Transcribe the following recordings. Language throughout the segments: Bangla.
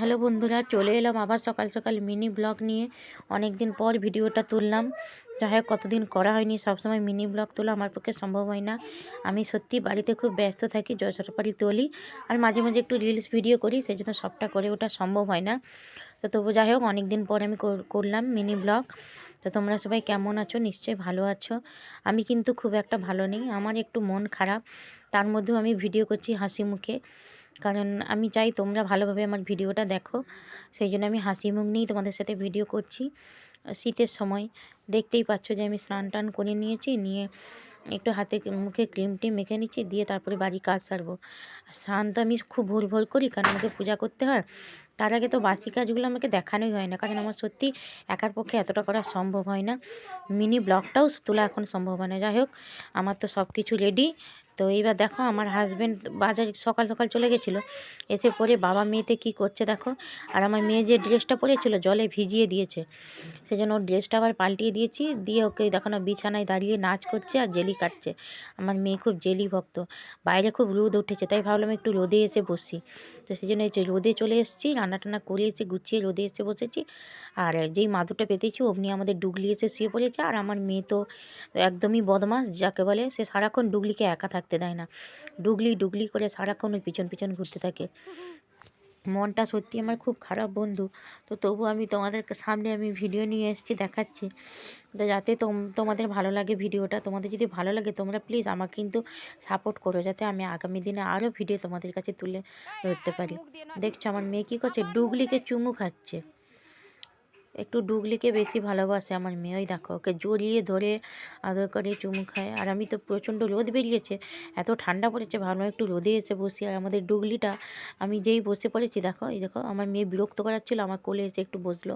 হ্যালো বন্ধুরা, চলে এলাম আবার সকাল সকাল মিনি ব্লগ নিয়ে। অনেক দিন পর ভিডিওটা তুললাম। যাই হোক, কতদিন করা হয়নি, সবসময় মিনি ব্লগ তোলা আমার পক্ষে সম্ভব হয় না। আমি সত্যি বাড়িতে খুব ব্যস্ত থাকি যশোরপাড়ি তুলি। আর মাঝে মাঝে একটু রিলস ভিডিও করি সেই জন্য সবটা করে ওটা সম্ভব হয় না। তো তবু যাই হোক অনেক দিন পর আমি করলাম মিনি ব্লগ। তো তোমরা সবাই কেমন আছো? নিশ্চয়ই ভালো আছো। আমি কিন্তু খুব একটা ভালো নেই, আমার একটু মন খারাপ। তার মধ্যেও আমি ভিডিও করছি হাসি মুখে। কারণ আমি চাই তোমরা ভালোভাবে আমার ভিডিওটা দেখো। সেই জন্য আমি হাসি মুখ নিয়েই তোমাদের সাথে ভিডিও করছি। শীতের সময় দেখতেই পাচ্ছ যে আমি স্নান টান করে নিয়েছি, নিয়ে একটু হাতে মুখে ক্রিম টিম মেখে নিচ্ছি, দিয়ে তারপরে বাড়ি কাজ সারবো। স্নান তো আমি খুব ভুল ভুল করি, কারণ আমাকে পূজা করতে হয়। তার আগে তো বাসি কাজগুলো আমাকে দেখানোই হয় না, কারণ আমার সত্যি একার পক্ষে এতটা করা সম্ভব হয় না। মিনি ব্লগটাও তোলা এখন সম্ভব হয় না। যাই হোক, আমার তো সব কিছু রেডি তো এইবার দেখো আমার হাজব্যান্ড বাজারে সকাল সকাল চলে গেছিল। এসে পরে বাবা মেয়েতে কি করছে দেখো? আর আমার মেয়ে যে ড্রেসটা পরেছিল জলে ভিজিয়ে দিয়েছে, সেজন্য ওর ড্রেসটা আবার পাল্টিয়ে দিয়েছি। দিয়ে ওকে দেখো না বিছানায় দাঁড়িয়ে নাচ করছে আর জেলি কাটছে। আমার মেয়ে খুব জেলি ভক্ত, বাইরে খুব রোদ উঠেছে, তাই ভাবলাম একটু রোদে এসে বসি। তো সেই জন্য এই যে রোদে চলে এসেছি রান্না টান্না করে এসে গুছিয়ে রোদে এসে বসেছি। আর যেই মাদুরটা পেতেছি, অমনি আমাদের ডুগলি এসে শুয়ে পড়েছে। আর আমার মেয়ে তো একদমই বদমাস যাকে বলে সে সারাক্ষণ ডুগলিকে একা থাকতে দেয় না। ডুগলি ডুগলি করে সারাক্ষণ ওই পিছন পিছন ঘুরতে থাকে। মনটা সত্যি আমার খুব খারাপ বন্ধু। তো তবু আমি তোমাদের সামনে আমি ভিডিও নিয়ে এসেছি, দেখাচ্ছি। তো যাতে তোমাদের ভালো লাগে ভিডিওটা তোমাদের যদি ভালো লাগে তোমরা প্লিজ আমাকে কিন্তু সাপোর্ট করো, যাতে আমি আগামী দিনে আরও ভিডিও তোমাদের কাছে তুলে ধরতে পারি। দেখছ আমার মেয়ে কী করছে? ডুগলিকে চুমু খাচ্ছে। একটু ডুগলিকে বেশি ভালোবাসে আমার মেয়েই দেখো, ওকে জড়িয়ে ধরে আদর করে চুমু খায়। আর আমি তো প্রচণ্ড রোদ বেরিয়েছে, এত ঠান্ডা পড়েছে ভালো একটু রোদে এসে বসি। আর আমাদের ডুগলিটা, আমি যেই বসে পড়েছি, দেখো, এই দেখো, আমার মেয়ে বিরক্ত করার ছিল আমার কোলে এসে একটু বসল।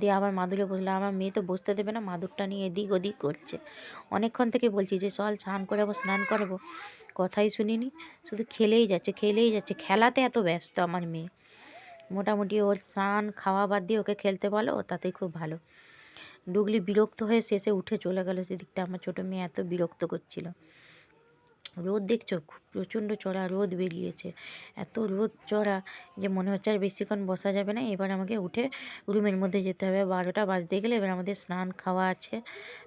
দিয়ে আবার মাদুরে বসল। আমার মেয়ে তো বসতে দেবে না, মাদুরটা নিয়ে এদিক ওদিক করছে। অনেকক্ষণ থেকে বলছি যে, চল স্নান করাবো স্নান করাবো। কথাই শুনিনি, শুধু খেলেই যাচ্ছে খেলেই যাচ্ছে। খেলাতে এত ব্যস্ত আমার মেয়ে। মোটামুটি ওর স্নান, খাওয়া বাদ দিয়ে ওকে খেলতে বলো, তাতেই খুব ভালো। ডুগলি বিরক্ত হয়ে শেষে উঠে চলে গেল। সেদিকটা আমার ছোটো মেয়ে এত বিরক্ত করছিল। রোদ দেখছ খুব প্রচণ্ড চড়া রোদ বেরিয়েছে। এত রোদ চড়া যে মনে হচ্ছে আর বেশিক্ষণ বসা যাবে না। এবার আমাকে উঠে রুমের মধ্যে যেতে হবে। বারোটা বাজতে গেলে এবার আমাদের স্নান খাওয়া আছে।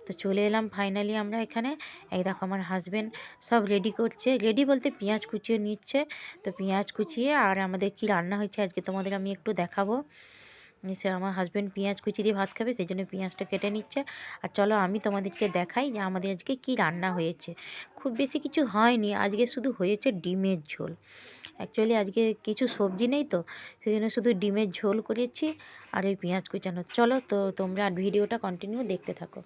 তো চলে এলাম ফাইনালি আমরা এখানে। এই দেখো আমার হাজব্যান্ড সব রেডি করছে। রেডি বলতে পেঁয়াজ কুচিয়ে নিচ্ছে। তো পেঁয়াজ কুচিয়ে আর আমাদের কি রান্না হয়েছে আজকে তোমাদের আমি একটু দেখাবো। সে আমার হাজব্যান্ড পেঁয়াজ কুচি দিয়ে ভাত খাবে, সেই জন্য পেঁয়াজটা কেটে নিচ্ছে। আর চলো আমি তোমাদেরকে দেখাই যে আমাদের আজকে কি রান্না হয়েছে। খুব বেশি কিছু হয়নি, আজকে শুধু হয়েছে ডিমের ঝোল। অ্যাকচুয়ালি আজকে কিছু সবজি নেই তো, সেই জন্য শুধু ডিমের ঝোল করেছি আর ওই পেঁয়াজ কুচানো। চলো তো তোমরা ভিডিওটা কন্টিনিউ দেখতে থাকো।